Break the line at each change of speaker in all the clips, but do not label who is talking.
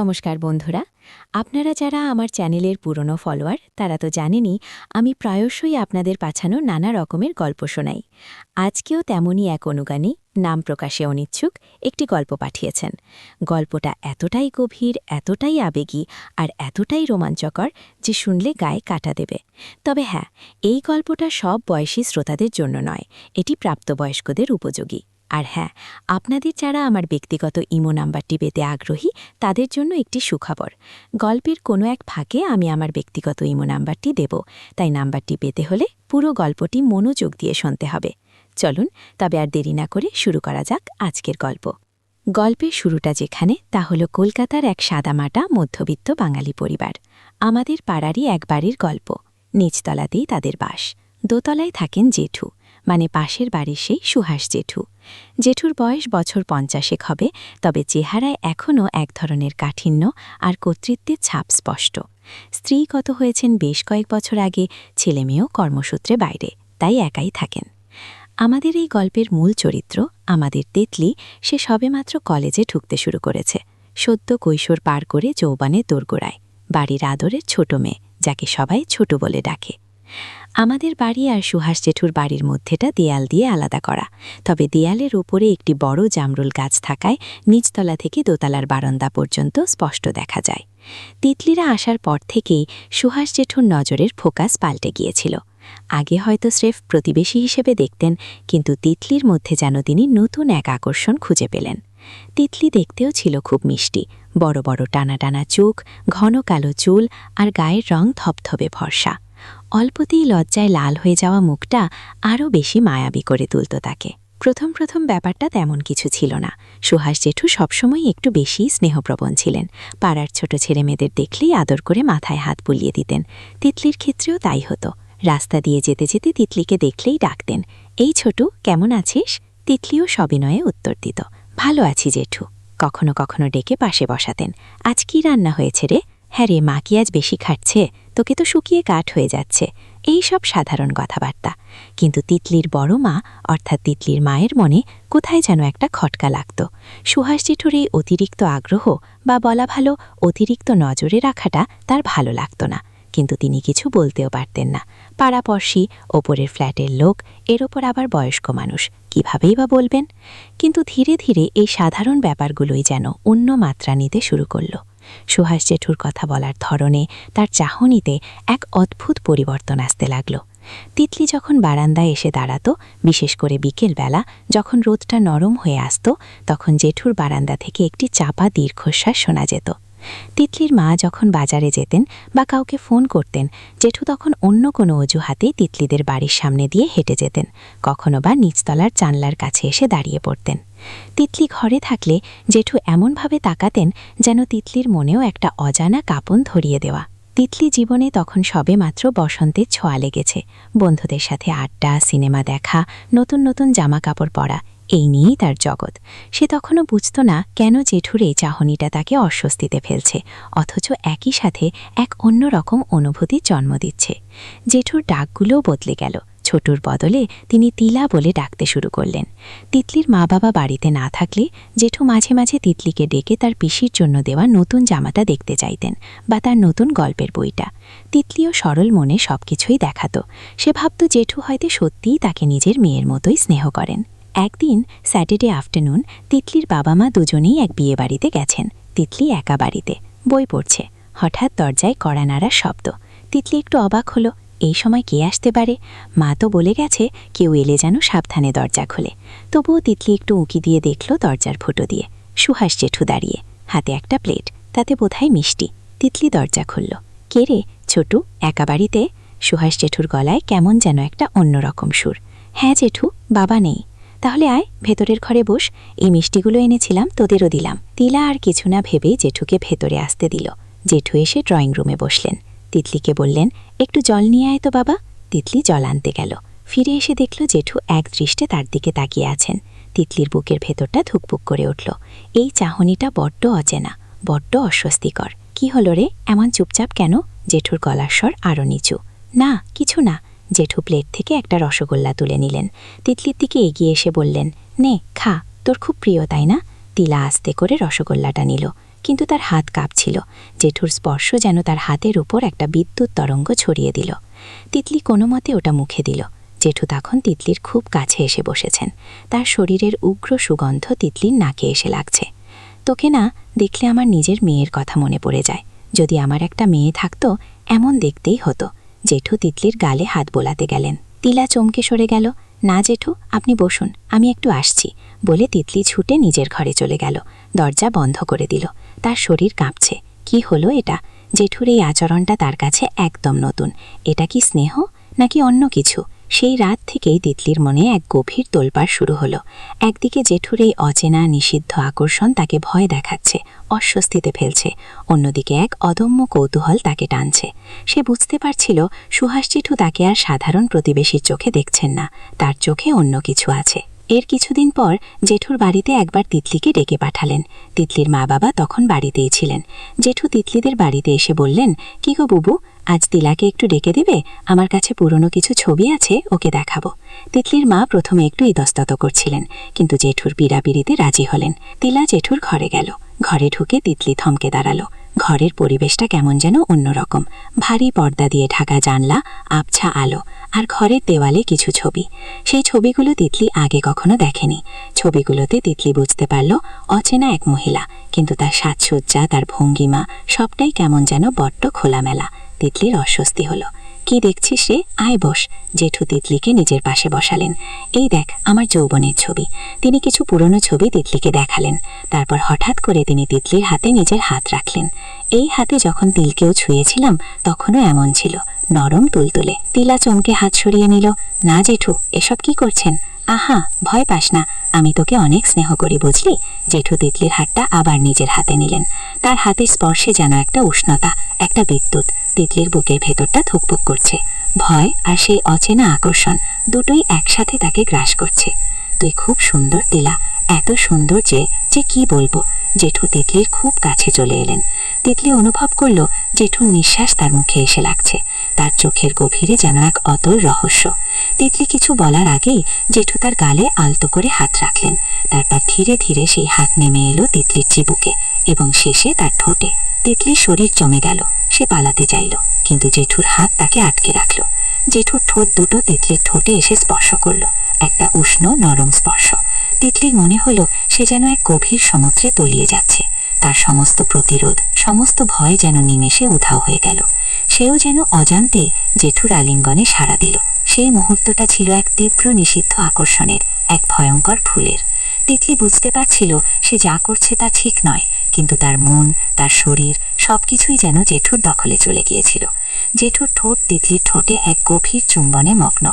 নমস্কার বন্ধুরা। আপনারা যারা আমার চ্যানেলের পুরনো ফলোয়ার, তারা তো জানেনই, আমি প্রায়শই আপনাদের পাঠানো নানা রকমের গল্প শোনাই। আজকেও তেমনই এক অনুগামী, নাম প্রকাশে অনিচ্ছুক একটি গল্প পাঠিয়েছেন। গল্পটা এতটাই গভীর, এতটাই আবেগী, আর এতটাই রোমাঞ্চকর যে শুনলে গায়ে কাটা দেবে। তবে হ্যাঁ এই গল্পটা সব বয়সী শ্রোতাদের জন্য নয়, এটি প্রাপ্তবয়স্কদের উপযোগী। আর হ্যাঁ আপনাদের যারা আমার ব্যক্তিগত ইমো নাম্বারটি পেতে আগ্রহী, তাদের জন্য একটি সুখবর। গল্পের কোনো এক ফাঁকে আমি আমার ব্যক্তিগত ইমো নাম্বারটি দেব। তাই নাম্বারটি পেতে হলে পুরো গল্পটি মনোযোগ দিয়ে শুনতে হবে। চলুন, তবে আর দেরি না করে শুরু করা যাক আজকের গল্প। গল্পের শুরুটা যেখানে, তা হল কলকাতার এক সাদামাটা মধ্যবিত্ত বাঙালি পরিবার। আমাদের পাড়ারই এক বাড়ির গল্প। নিচতলাতেই তাদের বাস। দোতলায় থাকেন জেঠু। মানে পাশের বাড়ির সেই সুহাস জেঠু। জেঠুর বয়স বছর পঞ্চাশেক হবে, তবে চেহারায় এখনও এক ধরনের কাঠিন্য আর কর্তৃত্বের ছাপ স্পষ্ট। স্ত্রী কত হয়েছেন বেশ কয়েক বছর আগে, ছেলেমেয়েও কর্মসূত্রে বাইরে, তাই একাই থাকেন। আমাদের এই গল্পের মূল চরিত্র, আমাদের তেতলি, সে সবেমাত্র কলেজে ঢুকতে শুরু করেছে। সদ্য কৈশোর পার করে যৌবানে দোরগোড়ায়, বাড়ির আদরের ছোট মেয়ে, যাকে সবাই ছোট বলে ডাকে। আমাদের বাড়ি আর সুহাস জেঠুর বাড়ির মধ্যেটা দেয়াল দিয়ে আলাদা করা। তবে দেয়ালের ওপরে একটি বড় জামরুল গাছ থাকায় নিচতলা থেকে দোতলার বারান্দা পর্যন্ত স্পষ্ট দেখা যায়। তিতলিরা আসার পর থেকেই সুহাস জেঠুর নজরের ফোকাস পাল্টে গিয়েছিল। আগে হয়তো স্রেফ প্রতিবেশী হিসেবে দেখতেন, কিন্তু তিতলির মধ্যে যেন তিনি নতুন এক আকর্ষণ খুঁজে পেলেন। তিতলি দেখতেও ছিল খুব মিষ্টি, বড় বড় টানা টানা চোখ, ঘন কালো চুল আর গায়ের রং ধপধপে ভরসা। অল্পতেই লজ্জায় লাল হয়ে যাওয়া মুখটা আরও বেশি মায়াবী করে তুলত তাকে। প্রথম প্রথম ব্যাপারটা তেমন কিছু ছিল না। সুহাস জেঠু সবসময় একটু বেশি স্নেহপ্রবণ ছিলেন। পাড়ার ছোট ছেলেমেয়েদের দেখলেই আদর করে মাথায় হাত বুলিয়ে দিতেন। তিতলির ক্ষেত্রেও তাই হতো। রাস্তা দিয়ে যেতে যেতে তিতলিকে দেখলেই ডাকতেন, এই ছোটু, কেমন আছিস? তিতলিও সবিনয়ে উত্তর দিত, ভালো আছি জেঠু। কখনো কখনো ডেকে পাশে বসাতেন, আজ কি রান্না হয়েছে রে? হ্যাঁ রে, মা কি আজ বেশি খাটছে তোকে তো শুকিয়ে কাঠ হয়ে যাচ্ছে। এই সব সাধারণ কথাবার্তা। কিন্তু তিতলির বড় মা, অর্থাৎ তিতলির মায়ের মনে কোথায় যেন একটা খটকা লাগত। সুহাস জেঠুর এই অতিরিক্ত আগ্রহ বা বলা ভালো অতিরিক্ত নজরে রাখাটা তার ভালো লাগত না। কিন্তু তিনি কিছু বলতেও পারতেন না। পাড়াপড়শি, ওপরের ফ্ল্যাটের লোক, এর ওপর আবার বয়স্ক মানুষ, কিভাবেই বা বলবেন? কিন্তু ধীরে ধীরে এই সাধারণ ব্যাপারগুলোই যেন অন্য মাত্রা নিতে শুরু করল। সুহাস জেঠুর কথা বলার ধরনে তার চাহনিতে এক অদ্ভুত পরিবর্তন আসতে লাগল। তিতলি যখন বারান্দায় এসে দাঁড়াত, বিশেষ করে বিকেলবেলা যখন রোদটা নরম হয়ে আসত, তখন জেঠুর বারান্দা থেকে একটি চাপা দীর্ঘশ্বাস শোনা যেত। তিতলির মা যখন বাজারে যেতেন বা কাউকে ফোন করতেন, জেঠু তখন অন্য কোনো অজুহাতেই তিতলিদের বাড়ির সামনে দিয়ে হেঁটে যেতেন, কখনো বা নিচতলার জানলার কাছে এসে দাঁড়িয়ে পড়তেন। তিতলি ঘরে থাকলে জেঠু এমনভাবে তাকাতেন যেন তিতলির মনেও একটা অজানা কাপন ধরিয়ে দেওয়া। তিতলি জীবনে তখন সবে মাত্র বসন্তের ছোঁয়া লেগেছে। বন্ধুদের সাথে আড্ডা, সিনেমা দেখা, নতুন নতুন জামা কাপড় পরা এই নিয়েই তার জগৎ। সে তখনও বুঝত না কেন জেঠুর এই চাহনিটা তাকে অস্বস্তিতে ফেলছে, অথচ একই সাথে এক অন্যরকম অনুভূতি জন্ম দিচ্ছে। জেঠুর ডাকগুলোও বদলে গেল। ছোটুর বদলে তিনি তিলা বলে ডাকতে শুরু করলেন। তিতলির মা বাবা বাড়িতে না থাকলে জেঠু মাঝে মাঝে তিতলিকে ডেকে তার পিসির জন্য দেওয়া নতুন জামাটা দেখতে চাইতেন বা তার নতুন গল্পের বইটা। তিতলিও সরল মনে সব কিছুই দেখাত। সে ভাবত জেঠু হয়তো সত্যিই তাকে নিজের মেয়ের মতোই স্নেহ করেন। একদিন স্যাটারডে আফটারনুন তিতলির বাবা মা দুজনেই এক বিয়ে বাড়িতে গেছেন। তিতলি একা বাড়িতে। বই পড়ছে। হঠাৎ দরজায় কড়া নাড়ার শব্দ। তিতলি একটু অবাক হলো। এই সময় কে আসতে পারে? মা তো বলে গেছে কেউ এলে যেন সাবধানে দরজা খোলে। তবুও তিতলি একটু উঁকি দিয়ে দেখল দরজার ফুটো দিয়ে। সুহাস জেঠু দাঁড়িয়ে। হাতে একটা প্লেট। তাতে বোধহয় মিষ্টি। তিতলি দরজা খুলল। কে রে, ছোটু, একা বাড়িতে? সুহাস জেঠুর গলায় কেমন যেন একটা অন্যরকম সুর। হ্যাঁ জেঠু, বাবা নেই। তাহলে আয়, ভেতরের ঘরে বস। এই মিষ্টিগুলো এনেছিলাম, তোদেরও দিলাম। তিলা আর কিছু না ভেবে জেঠুকে ভেতরে আসতে দিল। জেঠু এসে ড্রয়িং রুমে বসলেন। তিতলিকে বললেন, একটু জল নিয়ে আয় তো বাবা। তিতলি জল আনতে গেল। ফিরে এসে দেখল জেঠু এক দৃষ্টে তার দিকে তাকিয়ে আছেন। তিতলির বুকের ভেতরটা ধুকপুক করে উঠল। এই চাহনিটা বড্ড অচেনা, বড্ড অস্বস্তিকর। কি হলো রে, এমন চুপচাপ কেন? জেঠুর গলার স্বর আরও নিচু। না, কিছু না। জেঠু প্লেট থেকে একটা রসগোল্লা তুলে নিলেন। তিতলির দিকে এগিয়ে এসে বললেন, নে, খা, তোর খুব প্রিয়, তাই না? তিলা আস্তে করে রসগোল্লাটা নিল, কিন্তু তার হাত কাঁপছিল। জেঠুর স্পর্শ যেন তার হাতের উপর একটা বিদ্যুৎ তরঙ্গ ছড়িয়ে দিল। তিতলি কোনো মতে ওটা মুখে দিল। জেঠু তখন তিতলির খুব কাছে এসে বসেছেন। তার শরীরের উগ্র সুগন্ধ তিতলির নাকে এসে লাগছে। তোকে না, দেখলে আমার নিজের মেয়ের কথা মনে পড়ে যায়। যদি আমার একটা মেয়ে থাকতো, এমন দেখতেই হতো। জেঠু তিতলির গালে হাত বোলাতে গেলেন। তিলা চমকে সরে গেল, না জেঠু, আপনি বসুন, আমি একটু আসছি। বলে তিতলি ছুটে নিজের ঘরে চলে গেল, দরজা বন্ধ করে দিল। তার শরীর কাঁপছে। কি হলো এটা? জেঠুর এই আচরণটা তার কাছে একদম নতুন। এটা কি স্নেহ নাকি অন্য কিছু? সেই রাত থেকেই তিতলির মনে এক গভীর তোলপাড় শুরু হলো। একদিকে জেঠুর এই অচেনা, নিষিদ্ধ আকর্ষণ তাকে ভয় দেখাচ্ছে, অস্বস্তিতে ফেলছে। অন্যদিকে এক অদম্য কৌতূহল তাকে টানছে। সে বুঝতে পারছিল সুহাস জেঠু তাকে আর সাধারণ প্রতিবেশীর চোখে দেখছেন না, তার চোখে অন্য কিছু আছে। এর কিছুদিন পর জেঠুর বাড়িতে একবার তিতলিকে ডেকে পাঠালেন। তিতলির মা বাবা তখন বাড়িতেই ছিলেন। জেঠু তিতলিদের বাড়িতে এসে বললেন, কি গো বুবু আজ তিলাকে একটু ডেকে দিবে? আমার কাছে পুরনো কিছু ছবি আছে, ওকে দেখাবো। তিতলির মা প্রথমে একটু ইতস্তত করছিলেন, কিন্তু জেঠুর পিড়াপিড়িতে রাজি হলেন। তিলা জেঠুর ঘরে গেল। ঘরে ঢুকে তিতলি থমকে দাঁড়াল। ঘরের পরিবেশটা কেমন যেন অন্যরকম। ভারী পর্দা দিয়ে ঢাকা জানলা, আবছা আলো, আর ঘরের দেওয়ালে কিছু ছবি। সেই ছবিগুলো তিতলি আগে কখনো দেখেনি। ছবিগুলোতে তিতলি বুঝতে পারল, অচেনা এক মহিলা, কিন্তু তার সাজসজ্জা, তার ভঙ্গিমা, সবটাই কেমন যেন বড্ড খোলামেলা। তিতলির অস্বস্তি হলো। কি দেখছিস রে? আয় বস। জেঠু তিতলিকে নিজের পাশে বসালেন। এই দেখ, আমার যৌবনের ছবি। তিনি কিছু পুরনো ছবি তিতলিকে দেখালেন। তারপর হঠাৎ করে তিনি তিতলির হাতে নিজের হাত রাখলেন। এই হাতে যখন তিলকেও ছুঁয়েছিলাম, তখনও এমন ছিল। নরম তুলতুলে। তিলা চমকে হাত সরিয়ে নিল। না জেঠু, এসব কি করছেন? আহা, ভয় পাস না। আমি তোকে অনেক স্নেহ করি, বুঝলি? জেঠু তিতলির হাতটা আবার নিজের হাতে নিলেন। তার হাতের স্পর্শে যেন একটা উষ্ণতা, একটা বিদ্যুৎ তিতলির বুকের ভেতরটা থুকপুক করছে। ভয় আর সেই অচেনা আকর্ষণ দুটোই একসাথে তাকে গ্রাস করছে। তুই খুব সুন্দর, তিলা। এত সুন্দর যে যে কি বলব? জেঠু তিতলির খুব কাছে চলে এলেন। তিতলি অনুভব করল জেঠুর নিঃশ্বাস তার মুখে এসে লাগছে। তার চোখের গভীরে যেন এক অতল রহস্য। তিতলি কিছু বলার আগেই জেঠু তার গালে আলতো করে হাত রাখলেন। তারপর ধীরে ধীরে সেই হাত নেমে এলো তিতলির চিবুকে এবং শেষে তার ঠোঁটে। তিতলির শরীর জমে গেল, সে পালাতে চাইল, কিন্তু জেঠুর হাত তাকে আটকে রাখল। জেঠুর ঠোঁট দুটো তিতলির ঠোঁটে এসে স্পর্শ করল। একটা উষ্ণ নরম স্পর্শ। তিতলির মনে হলো সে যেন এক গভীর সমুদ্রে তলিয়ে যাচ্ছে। তার সমস্ত প্রতিরোধ, সমস্ত ভয় যেন নিমেষে উধাও হয়ে গেল। সেও যেন অজান্তে জেঠুর আলিঙ্গনে সাড়া দিল। সেই মুহূর্তটা ছিল এক তীব্র নিষিদ্ধ আকর্ষণের, এক ভয়ঙ্কর ফুলের। তিতলি বুঝতে পারছিল সে যা করছে তা ঠিক নয়, কিন্তু তার মন, তার শরীর সবকিছুই যেন জেঠুর দখলে চলে গিয়েছিল। জেঠুর ঠোঁট তিতলির ঠোঁটে এক গভীর চুম্বনে মগ্ন।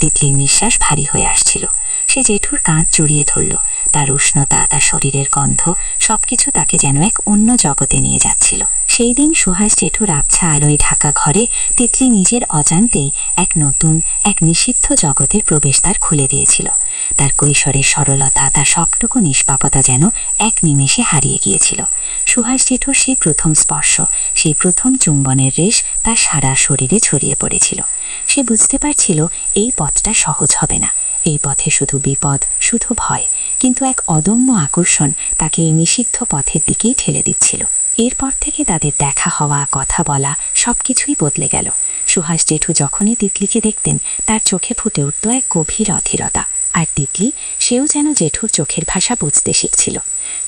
তিতলির নিঃশ্বাস ভারী হয়ে আসছিল। সে জেঠুর কাঁধ জড়িয়ে ধরল। তার উষ্ণতা, তার শরীরের গন্ধ, সবকিছু তাকে যেন এক অন্য জগতে নিয়ে যাচ্ছিল। সেই দিন সুহাস জেঠুর আবছা আলোয় ঢাকা ঘরে তিতলি নিজের অজান্তেই এক নতুন, এক নিষিদ্ধ জগতের প্রবেশ প্রবেশদ্বার খুলে দিয়েছিল। তার কৈশোরের সরলতা, তার সবটুকু নিষ্পাপতা যেন এক নিমেষে হারিয়ে গিয়েছিল। সুহাস জেঠুর সেই প্রথম স্পর্শ, সেই প্রথম চুম্বনের রেশ তার সারা শরীরে ছড়িয়ে পড়েছিল। সে বুঝতে পারছিল এই পথটা সহজ হবে না। এই পথে শুধু বিপদ, শুধু ভয়, কিন্তু এক অদম্য আকর্ষণ তাকে এই নিষিদ্ধ পথের দিকেই ঠেলে দিচ্ছিল। এরপর থেকে তাদের দেখা হওয়া, কথা বলা, সবকিছুই বদলে গেল। সুহাস জেঠু যখনই তিতলিকে দেখতেন, তার চোখে ফুটে উঠত এক গভীর অধীরতা। আর তিতলি সেও যেন জেঠুর চোখের ভাষা বুঝতে শিখছিল।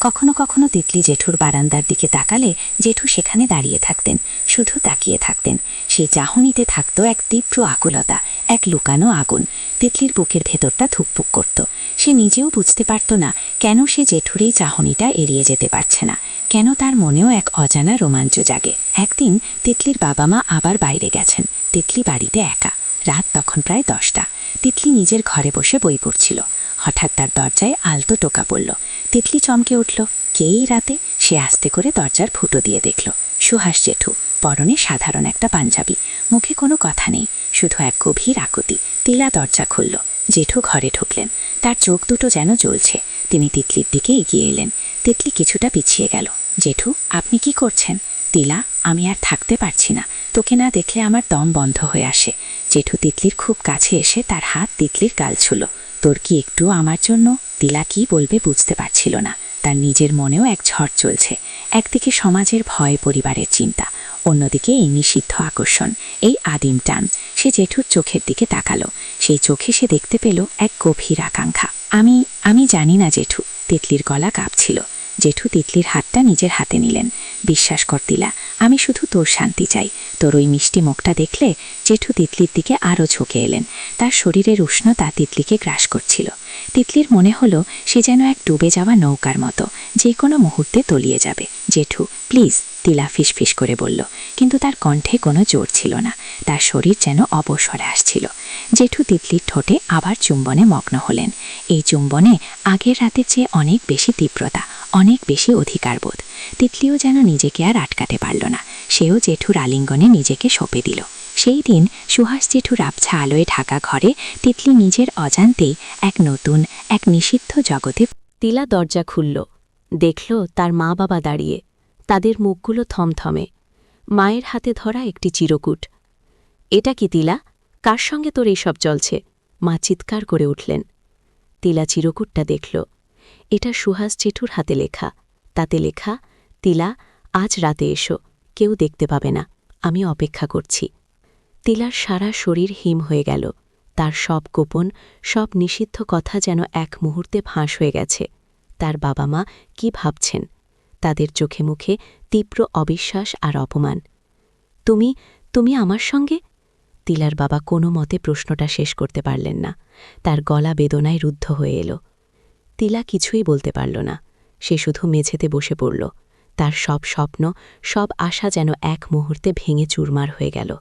কখনো কখনো তিতলি জেঠুর বারান্দার দিকে তাকালে জেঠু সেখানে দাঁড়িয়ে থাকতেন, শুধু তাকিয়ে থাকতেন। সেই চাহনিতে থাকত এক তীব্র আকুলতা, এক লুকানো আগুন। তিতলির বুকের ভেতরটা থুকপুক করত। সে নিজেও বুঝতে পারত না কেন সে জেঠুর এই চাহনিটা এড়িয়ে যেতে পারছে না, কেন তার মনেও এক অজানা রোমাঞ্চ জাগে। একদিন তিতলির বাবা মা আবার বাইরে গেছেন। তিতলি বাড়িতে একা। রাত তখন প্রায় দশটা। তিতলি নিজের ঘরে বসে বই পড়ছিল। হঠাৎ তার দরজায় আলতো টোকা পড়ল। তিতলি চমকে উঠল। কেই রাতে? সে আস্তে করে দরজার ফুটো দিয়ে দেখল। সুহাস জেঠু, পরনে সাধারণ একটা পাঞ্জাবি। মুখে কোনো কথা নেই, শুধু এক গভীর আকুতি। তিলা দরজা খুলল। জেঠু ঘরে ঢুকলেন। তার চোখ দুটো যেন জ্বলছে। তিনি তিতলির দিকে এগিয়ে এলেন। তিতলি কিছুটা পিছিয়ে গেল। জেঠু, আপনি কি করছেন? তিলা, আমি আর থাকতে পারছি না। তোকে না দেখলে আমার দম বন্ধ হয়ে আসে। জেঠু তিতলির খুব কাছে এসে তার হাত তিতলির গাল ছুলো। তোর কি একটু আমার জন্য? তিলা কি বলবে বুঝতে পারছিল না।
তার নিজের মনেও এক ঝড় চলছে। একদিকে সমাজের ভয়, পরিবারের চিন্তা। অন্যদিকে এই নিষিদ্ধ আকর্ষণ, এই আদিম টান। সে জেঠুর চোখের দিকে তাকালো। সেই চোখে সে দেখতে পেল এক গভীর আকাঙ্ক্ষা। আমি আমি জানি না জেঠু। তিতলির গলা কাঁপছিল। জেঠু তিতলির হাতটা নিজের হাতে নিলেন। বিশ্বাস করতিলা আমি শুধু তোর শান্তি চাই। তোর ওই মিষ্টি মুখটা দেখলে জেঠু তিতলির দিকে আরও ঝুঁকে এলেন। তার শরীরের উষ্ণতা তিতলিকে গ্রাস করছিল। তিতলির মনে হলো সে যেন এক ডুবে যাওয়া নৌকার মতো, যে কোনো মুহূর্তে তলিয়ে যাবে। জেঠু, প্লিজ তিলা ফিসফিস করে বলল, কিন্তু তার কণ্ঠে কোনো জোর ছিল না। তার শরীর যেন অবসরে আসছিল। জেঠু তিতলির ঠোঁটে আবার চুম্বনে মগ্ন হলেন। এই চুম্বনে আগের রাতের চেয়ে অনেক বেশি তীব্রতা, অনেক বেশি অধিকারবোধ তিতলিও যেন নিজেকে আর আটকাতে পারল না। সেও জেঠুর আলিঙ্গনে নিজেকে সঁপে দিল। সেই দিন সুহাস জেঠুর আবছা আলোয় ঢাকা ঘরে তিতলি নিজের অজান্তেই এক নতুন, এক নিষিদ্ধ জগতে
তিলা দরজা খুলল। দেখল তার মা বাবা দাঁড়িয়ে। তাদের মুখগুলো থমথমে। মায়ের হাতে ধরা একটি চিরকুট। এটা কি তিলা? কার সঙ্গে তোর এইসব চলছে? মা চিৎকার করে উঠলেন। তিলা চিরকুটটা দেখল। এটা সুহাস জেঠুর হাতে লেখা। তাতে লেখা, তিলা, আজ রাতে এসো। কেউ দেখতে পাবে না। আমি অপেক্ষা করছি। তিলার সারা শরীর হিম হয়ে গেল। তার সব গোপন, সব নিষিদ্ধ কথা যেন এক মুহূর্তে ফাঁস হয়ে গেছে। তার বাবা মা কি ভাবছেন? তাদের চোখে মুখে তীব্র অবিশ্বাস আর অপমান। তুমি তুমি আমার সঙ্গে? তিলার বাবা কোনো মতে প্রশ্নটা শেষ করতে পারলেন না। তার গলা বেদনায় রুদ্ধ হয়ে এলো। তিলা কিছুই বলতে পারল না। সে শুধু মেঝেতে বসে পড়ল। তার সব স্বপ্ন, সব আশা যেন এক মুহূর্তে ভেঙে চুরমার হয়ে গেল।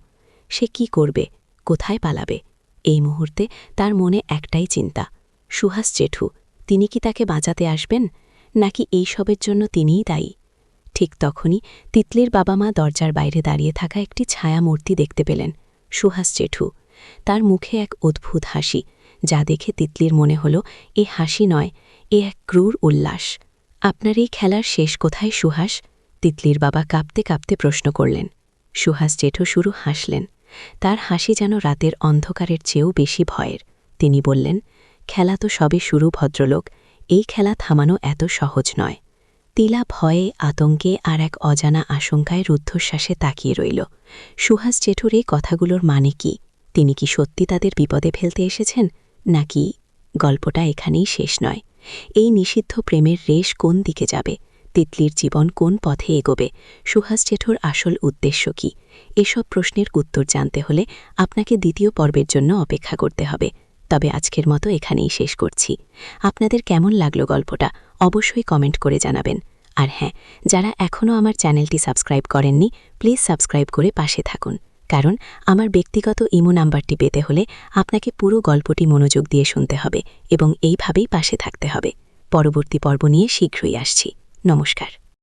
সে কি করবে? কোথায় পালাবে? এই মুহূর্তে তার মনে একটাই চিন্তা। সুহাস জেঠু, তিনি কি তাকে বাঁচাতে আসবেন? নাকি এই সবের জন্য তিনিই দায়ী? ঠিক তখনই তিতলির বাবা মা দরজার বাইরে দাঁড়িয়ে থাকা একটি ছায়া মূর্তি দেখতে পেলেন, সুহাস জেঠু। তার মুখে এক অদ্ভুত হাসি, যা দেখে তিতলির মনে হল, এ হাসি নয়, এ এক ক্রূর উল্লাস। আপনার এই খেলার শেষ কোথায়, সুহাস? তিতলির বাবা কাঁপতে কাঁপতে প্রশ্ন করলেন। সুহাস জেঠু শুরু হাসলেন। তার হাসি যেন রাতের অন্ধকারের চেয়েও বেশি ভয়ের। তিনি বললেন, খেলা তো সবে শুরু, ভদ্রলোক। এই খেলা থামানো এত সহজ নয়। তিলা ভয়ে, আতঙ্কে আর এক অজানা আশঙ্কায় রুদ্ধশ্বাসে তাকিয়ে রইল। সুহাস জেঠুর এই কথাগুলোর মানে কি? তিনি কি সত্যি তাদের বিপদে ফেলতে এসেছেন? নাকি গল্পটা এখানেই শেষ নয়? এই নিষিদ্ধ প্রেমের রেশ কোন দিকে যাবে? তিতলির জীবন কোন পথে এগোবে? সুহাস জেঠুর আসল উদ্দেশ্য কি? এসব প্রশ্নের উত্তর জানতে হলে আপনাকে দ্বিতীয় পর্বের জন্য অপেক্ষা করতে হবে। তবে আজকের মতো এখানেই শেষ করছি। আপনাদের কেমন লাগল গল্পটা, অবশ্যই কমেন্ট করে জানাবেন। আর হ্যাঁ যারা এখনও আমার চ্যানেলটি সাবস্ক্রাইব করেননি, প্লিজ সাবস্ক্রাইব করে পাশে থাকুন। কারণ আমার ব্যক্তিগত ইমো নাম্বারটি পেতে হলে আপনাকে পুরো গল্পটি মনোযোগ দিয়ে শুনতে হবে এবং এইভাবেই পাশে থাকতে হবে। পরবর্তী পর্ব নিয়ে শীঘ্রই আসছি। নমস্কার।